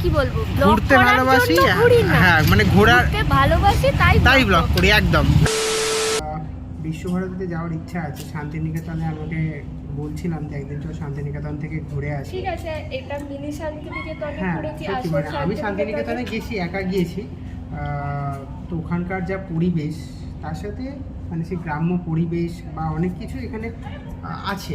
কি বলব? ঘুরতে ভালোবাসি না। হ্যাঁ মানে ঘোরার ভালোবাসি তাই তাই ব্লগ করি। একদম। বিশ্বভারতীতে যাওয়ার ইচ্ছা আছে শান্তিনিকেতনে আমাকে বলছিলাম যে একদিন তো শান্তিনিকেতন থেকে ঘুরে আসি। ঠিক আছে এটা মিনি শান্তিনিকেতনে হ্যাঁ ঘুরেছি আসল মানে আমি শান্তিনিকেতনে। শান্তিনিকেতনে গেছি একা গিয়েছি। তো ওখানকার যা পরিবেশ তার সাথে মানে সেই গ্রাম্য পরিবেশ বা অনেক কিছু এখানে আছে।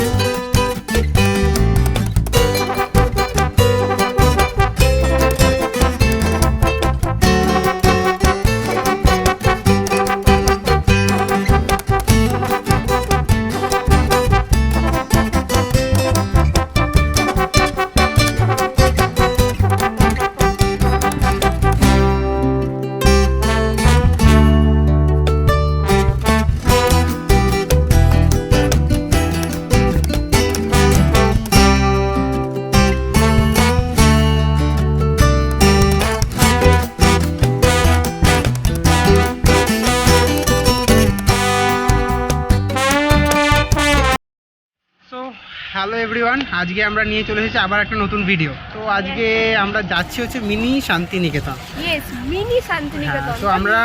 এভরিওয়ান আজকে আমরা নিয়ে চলে এসেছি আবার একটা নতুন ভিডিও তো আজকে আমরা যাচ্ছি হচ্ছে mini Shantiniketan. Yes mini Shantiniketan. হ্যাঁ, তো আমরা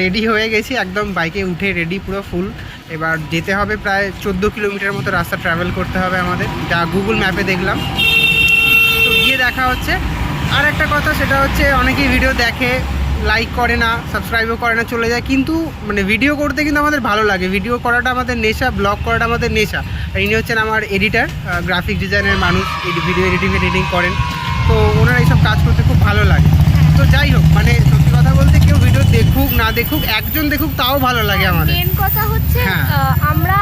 রেডি হয়ে গেছি একদম বাইকে উঠে রেডি পুরো ফুল এবার যেতে হবে প্রায় চোদ্দ কিলোমিটার মতো রাস্তা ট্রাভেল করতে হবে আমাদের। যা গুগল ম্যাপে দেখলাম। তো গিয়ে দেখা হচ্ছে। আর একটা কথা সেটা হচ্ছে অনেকেই ভিডিও দেখে লাইক করে না সাবস্ক্রাইবও করে না চলে যায়। কিন্তু মানে ভিডিও করতে কিন্তু আমাদের ভালো লাগে। ভিডিও করাটা আমাদের নেশা ব্লগ করাটা আমাদের নেশা। আর ইনি হচ্ছেন আমার এডিটার গ্রাফিক ডিজাইনের মানুষ ভিডিও এডিটিং এডিটিং করেন। তো ওনারা এইসব কাজ করতে খুব ভালো লাগে। তো যাই হোক মানে সত্যি কথা বলতে কেউ ভিডিও দেখুক না দেখুক একজন দেখুক তাও ভালো লাগে আমাদের। মেন কথা হচ্ছে হ্যাঁ। আমরা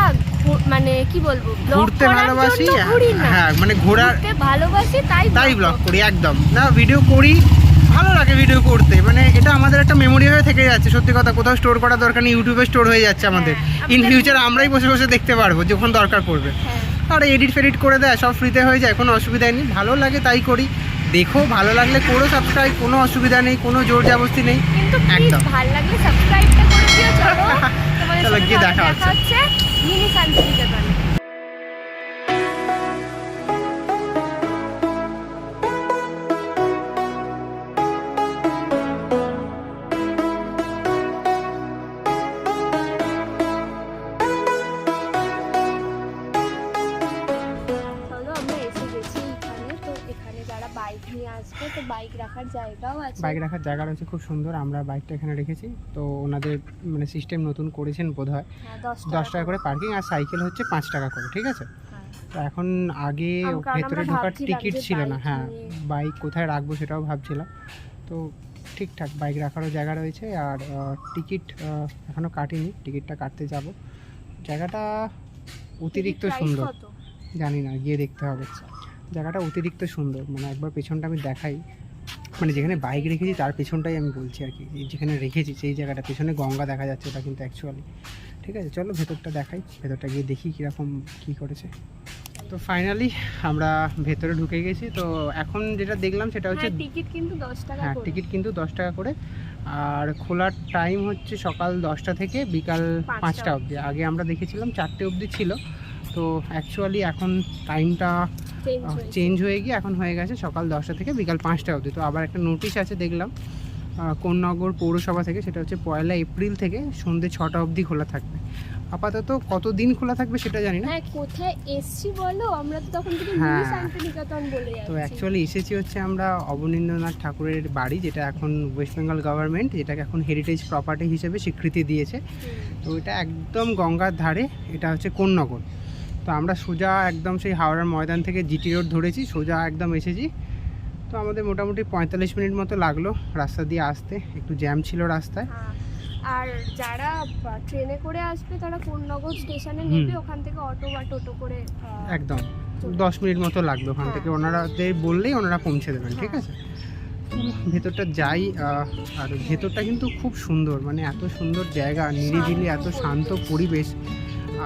মানে কি বলব ঘুরতে ভালোবাসি ঘুরি হ্যাঁ মানে ঘোরার ঘুরতে ভালোবাসি তাই তাই ব্লগ। করি। একদম। না ভিডিও করি ভালো লাগে ভিডিও করতে। মানে এটা আমাদের একটা মেমোরি হয়ে থেকে যাচ্ছে। সত্যি কথা কোথাও স্টোর করার দরকার নেই ইউটিউবে স্টোর হয়ে যাচ্ছে আমাদের। হ্যাঁ, ইন ফিউচার আমরাই বসে বসে দেখতে পারব যখন দরকার পড়বে। হ্যাঁ। আর এডিট ফেডিট করে দেয় সব ফ্রিতে হয়ে যায় কোনো অসুবিধা নেই। ভালো লাগে তাই করি। দেখো ভালো লাগলে করো সাবস্ক্রাইব কোনো অসুবিধা নেই কোনো জোর জাবস্তি নেই। একদম। ভালো লাগলে সাবস্ক্রাইবটা করে দিও চলো। চলো, গিয়ে দেখা দেখা হচ্ছে মিনি শান্তিনিকেতনে। রাখার জায়গাও আছে। বাইক রাখার জায়গা রয়েছে খুব সুন্দর। আমরা বাইকটা এখানে রেখেছি। তো ওনাদের মানে সিস্টেম নতুন করেছেন বোধ হয় হ্যাঁ, দশ টাকা করে। পার্কিং আর সাইকেল হচ্ছে পাঁচ টাকা করে ঠিক আছে? হ্যাঁ। তো এখন আগে ভেতরে ঢোকার টিকিট ছিল না। হ্যাঁ বাইক কোথায় রাখব সেটাও ভাবছিলাম। তো ঠিকঠাক বাইক রাখারও জায়গা রয়েছে। আর টিকিট এখনও কাটিনি। টিকিটটা কাটতে যাব। জায়গাটা অতিরিক্ত সুন্দর। জানি না গিয়ে দেখতে হবে। জায়গাটা অতিরিক্ত সুন্দর। মানে একবার পেছনটা আমি দেখাই। মানে যেখানে বাইক রেখেছি তার পেছনটাই আমি বলছি আর কি। যেখানে রেখেছি সেই জায়গাটা পেছনে গঙ্গা দেখা যাচ্ছে ওটা কিন্তু অ্যাকচুয়ালি ঠিক আছে চলো ভেতরটা দেখাই ভেতরটা গিয়ে দেখি কীরকম কী করেছে। তো ফাইনালি আমরা ভেতরে ঢুকে গেছি তো এখন যেটা দেখলাম সেটা হচ্ছে হ্যাঁ টিকিট কিন্তু দশ টাকা হ্যাঁ টিকিট কিন্তু দশ টাকা করে। আর খোলার টাইম হচ্ছে সকাল দশটা থেকে বিকাল পাঁচটা অবধি। আগে আমরা দেখেছিলাম চারটে অবধি ছিল তো অ্যাকচুয়ালি এখন টাইমটা চেঞ্জ হয়ে গিয়ে এখন হয়ে গেছে সকাল দশটা থেকে বিকাল পাঁচটা অবধি। তো আবার একটা নোটিশ আছে দেখলাম কোন্নগর পৌরসভা থেকে সেটা হচ্ছে পয়লা এপ্রিল থেকে সন্ধ্যে ছটা অবধি খোলা থাকবে। আপাতত কতদিন খোলা থাকবে সেটা জানি না। হ্যাঁ কোথায় এসছি বলো? আমরা তো তখন থেকে হ্যাঁ। শান্তিনিকেতন বলে তো অ্যাকচুয়ালি এসেছি হচ্ছে আমরা অবনীন্দ্রনাথ ঠাকুরের বাড়ি যেটা এখন ওয়েস্ট বেঙ্গল গভর্নমেন্ট যেটাকে এখন হেরিটেজ প্রপার্টি হিসেবে স্বীকৃতি দিয়েছে। তো এটা একদম গঙ্গার ধারে এটা হচ্ছে কোন্নগর। তো আমরা সোজা একদম সেই হাওড়ার ময়দান থেকে জিটি রোড ধরেছি সোজা একদম এসেছি। তো আমাদের মোটামুটি পঁয়তাল্লিশ মিনিট মতো লাগল রাস্তা দিয়ে আসতে একটু জ্যাম ছিল রাস্তায়। হ্যাঁ। আর যারা ট্রেনে করে আসবে তারা কোন্নগর স্টেশনে নেবে ওখান থেকে অটো বা টোটো করে একদম দশ মিনিট মতো লাগল ওখান থেকে। ওনারাদের বললেই ওনারা পৌঁছে দেবেন ঠিক আছে? ভেতরটা যাই আর ভেতরটা কিন্তু খুব সুন্দর মানে এত সুন্দর জায়গা নিরিবিলি এত শান্ত পরিবেশ।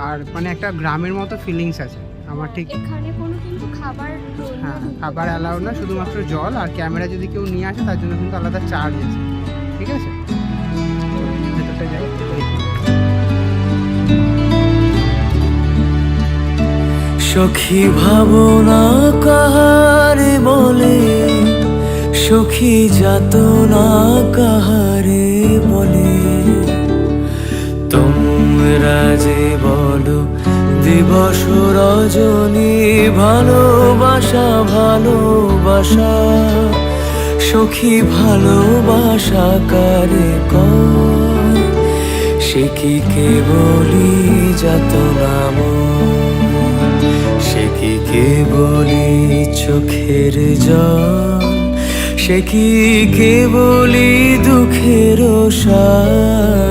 আর মানে একটা গ্রামের মতো ফিলিংস আছে। আমার ঠিক এখানে কোনো কিন্তু খাবার হ্যাঁ খাবার অ্যালাউ না শুধুমাত্র জল আর ক্যামেরা যদি কেউ নিয়ে আসে তার জন্য কিন্তু আলাদা চার্জ আছে। ঠিক আছে? ভেতরটা যাই সখী ভাবনা কাহারে বলে সখী সখী যাতনা কাহারে বলে। যে বলো, দিবস রজনী, ভালোবাসা ভালোবাসা। সখী ভালোবাসা কারে কয়? সে কি কেবলি যাতনাম সে কি কেবলি চোখের জল? সে কি কেবলি দুঃখের শ্বাস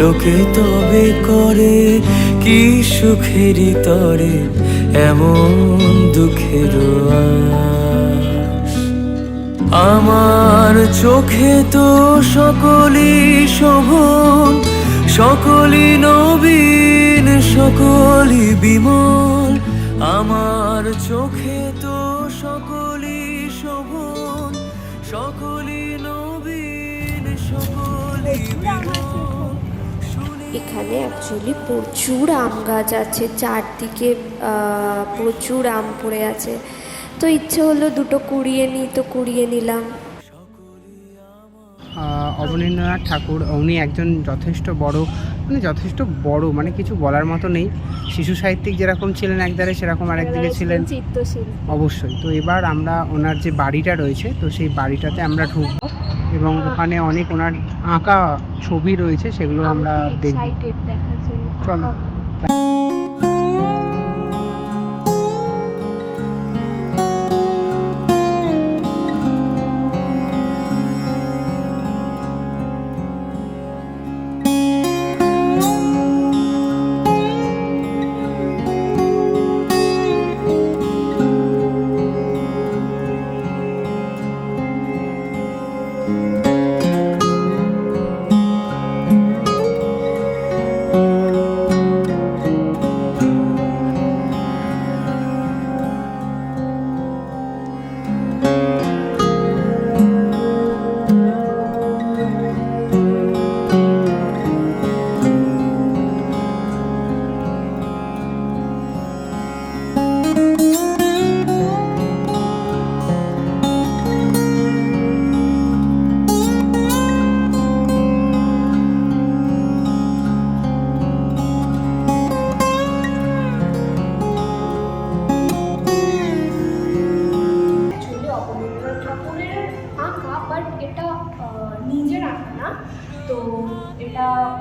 লোকে তবে করে কি সুখেরই তরে, এমন দুঃখের আমার চোখে তো সকলই শোভন, সকলই নবীন, সকলই বিমল। আমার চোখে তো সকলই শোভন, সকলই নবীন, সকলই বিমল। এখানে অ্যাকচুয়ালি প্রচুর আম গাছ আছে চারদিকে প্রচুর আম পড়ে আছে। তো ইচ্ছে হলো দুটো কুড়িয়ে নিই তো কুড়িয়ে নিলাম। অবনীন্দ্রনাথ ঠাকুর উনি একজন যথেষ্ট বড় মানে যথেষ্ট বড় মানে কিছু বলার মতো নেই। শিশু সাহিত্যিক যেরকম ছিলেন একদারে সেরকম আরেকদিকে ছিলেন। অবশ্যই। তো এবার আমরা ওনার যে বাড়িটা রয়েছে তো সেই বাড়িটাতে আমরা ঢুকবো। এবং ওখানে অনেক ওনার আঁকা ছবি রয়েছে সেগুলো আমরা দেখব চলো।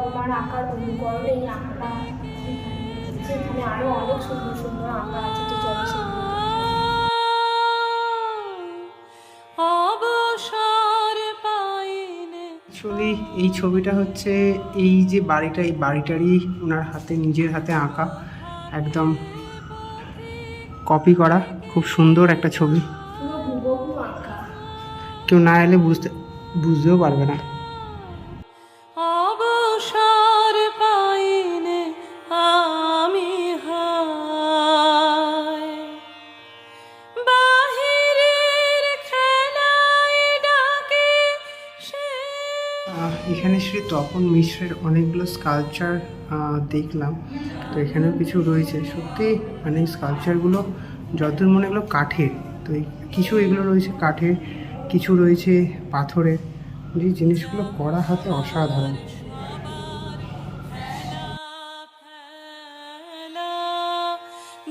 ওনার আঁকার অনুকরণে এই এসেছে। এখানে আরও অনেক সুন্দর সুন্দর আঁকা আছে তো চলো অ্যাকচুয়ালি এই ছবিটা হচ্ছে এই যে বাড়িটা এই বাড়িটারই ওনার হাতে নিজের হাতে আঁকা। একদম কপি করা খুব সুন্দর একটা ছবি। আঁকা। কেউ না এলে বুঝতে বুঝতেও পারবে না। তপন মিশ্রের অনেকগুলো স্কাল্পচার দেখলাম। তো এখানেও কিছু রয়েছে। সত্যি মানে এই স্কাল্পচারগুলো যতদূর মনে এগুলো কাঠের। তো কিছু এগুলো রয়েছে কাঠের, কিছু রয়েছে পাথরের। যে জিনিসগুলো করা হাতে অসাধারণ।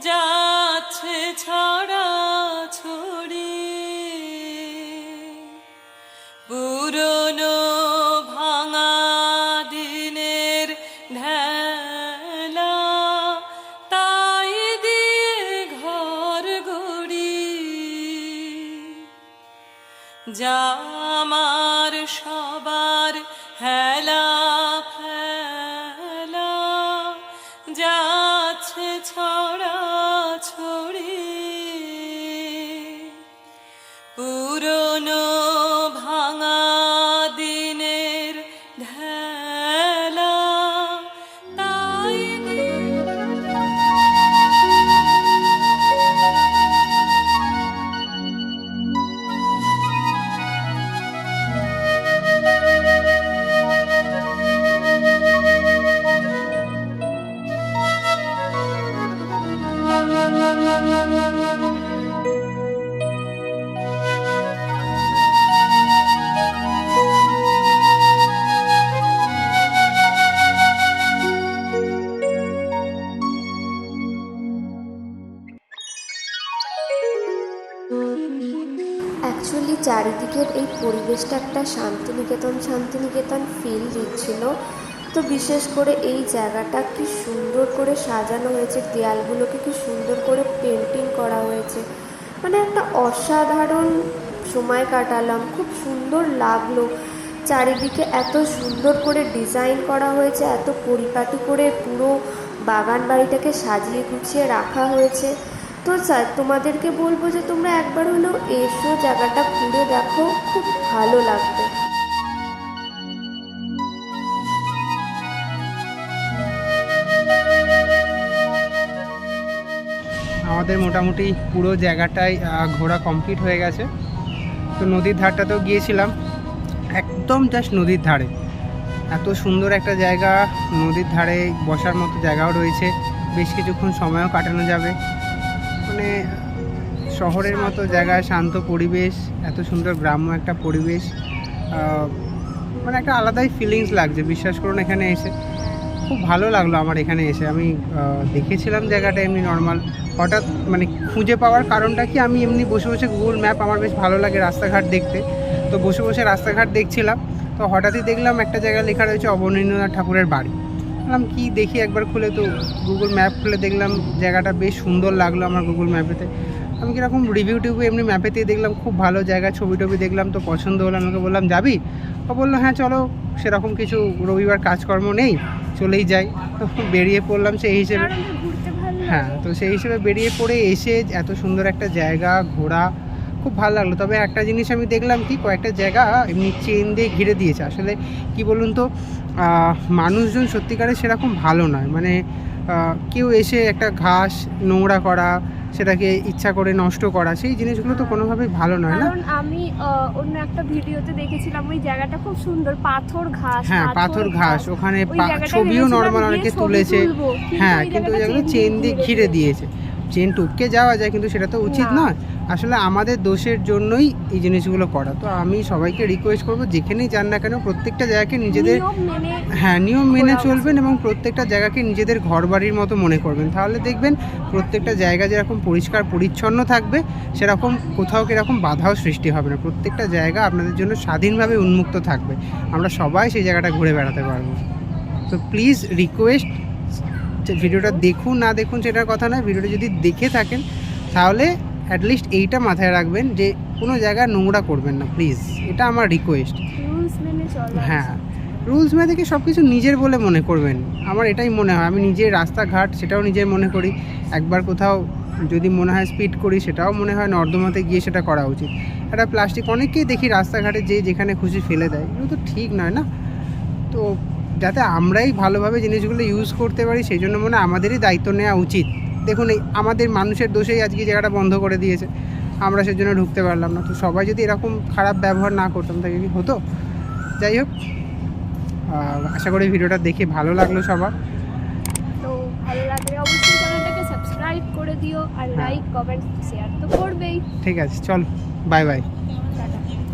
যাচ্ছে ছড়া ছড়ি। পুরনো কোনো ভাঙা দিনের ধ্যালা তাই Thank পরিবেশটা একটা শান্তিনিকেতন শান্তিনিকেতন ফিল দিচ্ছিল। তো বিশেষ করে এই জায়গাটা কি সুন্দর করে সাজানো হয়েছে, দেয়ালগুলোকে কি সুন্দর করে পেন্টিং করা হয়েছে। মানে একটা অসাধারণ সময় কাটালাম, খুব সুন্দর লাগল। চারিদিকে এত সুন্দর করে ডিজাইন করা হয়েছে, এত পরিপাটি করে পুরো বাগান বাড়িটাকে সাজিয়ে গুছিয়ে রাখা হয়েছে। তো স্যার, তোমাদেরকে বলব যে তোমরা একবার হলেও এসো, জায়গাটা ঘুরে দেখো, খুব ভালো লাগবে। আমাদের মোটামুটি পুরো জায়গাটাই ঘোরা কমপ্লিট হয়ে গেছে। তো নদীর ধারটাতেও গিয়েছিলাম। একদম জাস্ট নদীর ধারে। এত সুন্দর একটা জায়গা, নদীর ধারে বসার মতো জায়গাও রয়েছে। বেশ কিছুক্ষণ সময়ও কাটানো যাবে। মানে শহরের মতো জায়গায় শান্ত পরিবেশ, এত সুন্দর গ্রাম্য একটা পরিবেশ মানে একটা আলাদাই ফিলিংস লাগছে, বিশ্বাস করুন এখানে এসে। খুব ভালো লাগল আমার এখানে এসে। আমি দেখেছিলাম জায়গাটা এমনি নর্মাল হঠাৎ মানে খুঁজে পাওয়ার কারণটা কি? আমি এমনি বসে বসে গুগল ম্যাপ আমার বেশ ভালো লাগে রাস্তাঘাট দেখতে। তো বসে বসে রাস্তাঘাট দেখছিলাম। তো হঠাৎই দেখলাম একটা জায়গায় লেখা রয়েছে অবনীন্দ্রনাথ ঠাকুরের বাড়ি। বললাম কি দেখি একবার খুলে তো গুগল ম্যাপ খুলে দেখলাম জায়গাটা বেশ সুন্দর লাগল আমার গুগল ম্যাপেতে আমি কীরকম রিভিউ টিভিউ এমনি ম্যাপেতেই দেখলাম খুব ভালো জায়গা ছবি টবি দেখলাম তো পছন্দ হলো আমাকে বললাম যাবি? ও বলল হ্যাঁ চলো। সেরকম কিছু রবিবার কাজকর্ম নেই চলেই যাই। তো বেরিয়ে পড়লাম সেই হিসেবে। হ্যাঁ তো সেই হিসেবে বেরিয়ে পড়ে এসে এত সুন্দর একটা জায়গা ঘোরা খুব ভালো লাগল। তবে একটা জিনিস আমি দেখলাম কি কয়েকটা জায়গা এমনি চেন দিয়ে ঘিরে দিয়েছে। আসলে কি বলুন তো মানুষজন সত্যিকারে সেরকম ভালো নয়। মানে কেউ এসে একটা ঘাস নোংরা করা সেটাকে ইচ্ছা করে নষ্ট করা সেই জিনিসগুলো তো কোনোভাবেই ভালো নয় না? কারণ আমি অন্য একটা ভিডিওতে দেখেছিলাম ওই জায়গাটা খুব সুন্দর পাথর ঘাস হ্যাঁ পাথর ঘাস। ওখানে ছবিও নর্মাল অনেকে তুলেছে। হ্যাঁ কিন্তু ওই জায়গাটা চেন দিয়ে ঘিরে দিয়েছে। চেন টুপকে যাওয়া যায় কিন্তু সেটা তো উচিত। নয়। আসলে আমাদের দোষের জন্যই এই জিনিসগুলো করা। তো আমি সবাইকে রিকোয়েস্ট করব যেখানেই যান না কেন প্রত্যেকটা জায়গাকে নিজেদের হ্যাঁ নিয়ম মেনে চলবেন এবং প্রত্যেকটা জায়গাকে নিজেদের ঘর বাড়ির মতো মনে করবেন। তাহলে দেখবেন প্রত্যেকটা জায়গা যেরকম পরিষ্কার পরিচ্ছন্ন থাকবে সেরকম কোথাও কীরকম বাধাও সৃষ্টি হবে না। প্রত্যেকটা জায়গা আপনাদের জন্য স্বাধীনভাবে উন্মুক্ত থাকবে। আমরা সবাই সেই জায়গাটা ঘুরে বেড়াতে পারব। তো প্লিজ রিকোয়েস্ট ভিডিওটা দেখুন না দেখুন সেটার কথা নয় ভিডিওটা যদি দেখে থাকেন তাহলে অ্যাটলিস্ট এইটা মাথায় রাখবেন যে কোনো জায়গায় নোংরা করবেন না প্লিজ এটা আমার রিকোয়েস্ট মেনে হ্যাঁ। রুলস মেয়ে থেকে সব কিছু নিজের বলে মনে করবেন। আমার এটাই মনে হয়। আমি নিজের রাস্তাঘাট সেটাও নিজের মনে করি। একবার কোথাও যদি মনে হয় স্পিড করি সেটাও মনে হয় নর্দমাতে গিয়ে সেটা করা উচিত। একটা প্লাস্টিক অনেকেই দেখি রাস্তাঘাটে যে যেখানে খুশি ফেলে দেয়। এগুলো তো ঠিক নয় না? তো যাতে আমরাই ভালোভাবে জিনিসগুলো ইউজ করতে পারি সেই জন্য মনে আমাদেরই দায়িত্ব নেওয়া উচিত। দেখুন এই আমাদের মানুষের দোষেই আজকে জায়গাটা বন্ধ করে দিয়েছে আমরা সেজন্য ঢুকতে পারলাম না। তো সবাই যদি এরকম খারাপ ব্যবহার না করতাম তাহলে কি হতো? যাই হোক আশা করি ভিডিওটা দেখে ভালো লাগল সবার। তো ভালো লাগলে অবশ্যই চ্যানেলটাকে সাবস্ক্রাইব করে দিও আর হ্যাঁ। লাইক কমেন্ট শেয়ার তো করবেই। ঠিক আছে চল বাই বাই